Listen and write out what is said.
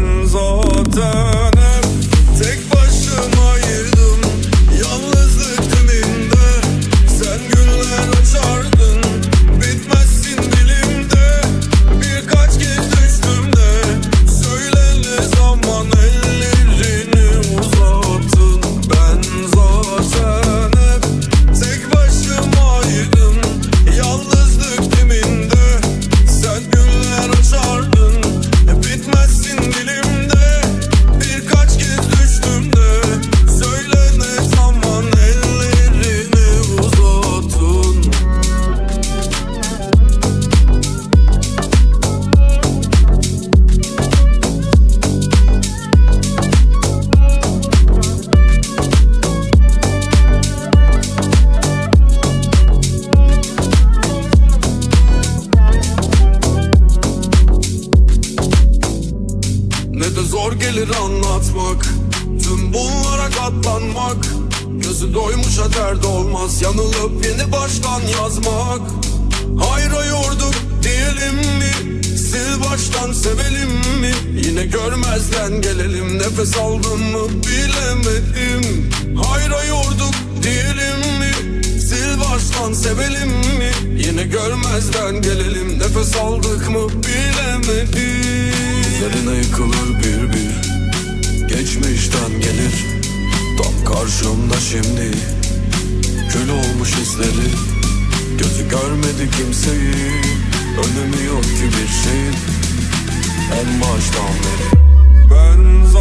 friends or De zor gelir anlatmak. Tüm bunlara katlanmak. Gözü doymuşa dert olmaz. Yanılıp yeni baştan yazmak. Hayra yorduk diyelim mi? Sil baştan sevelim mi? Yine görmezden gelelim. Nefes aldın mı bilemedim. Hayra yorduk diyelim mi? Sil baştan sevelim mi? Yine görmezden gelelim. Nefes aldık mı bilemedim Kurşunda şimdi. Kül olmuş izleri Gözü görmedi kimseyi. Önemi yok ki bir şeyin En baştan beri. Ben zaten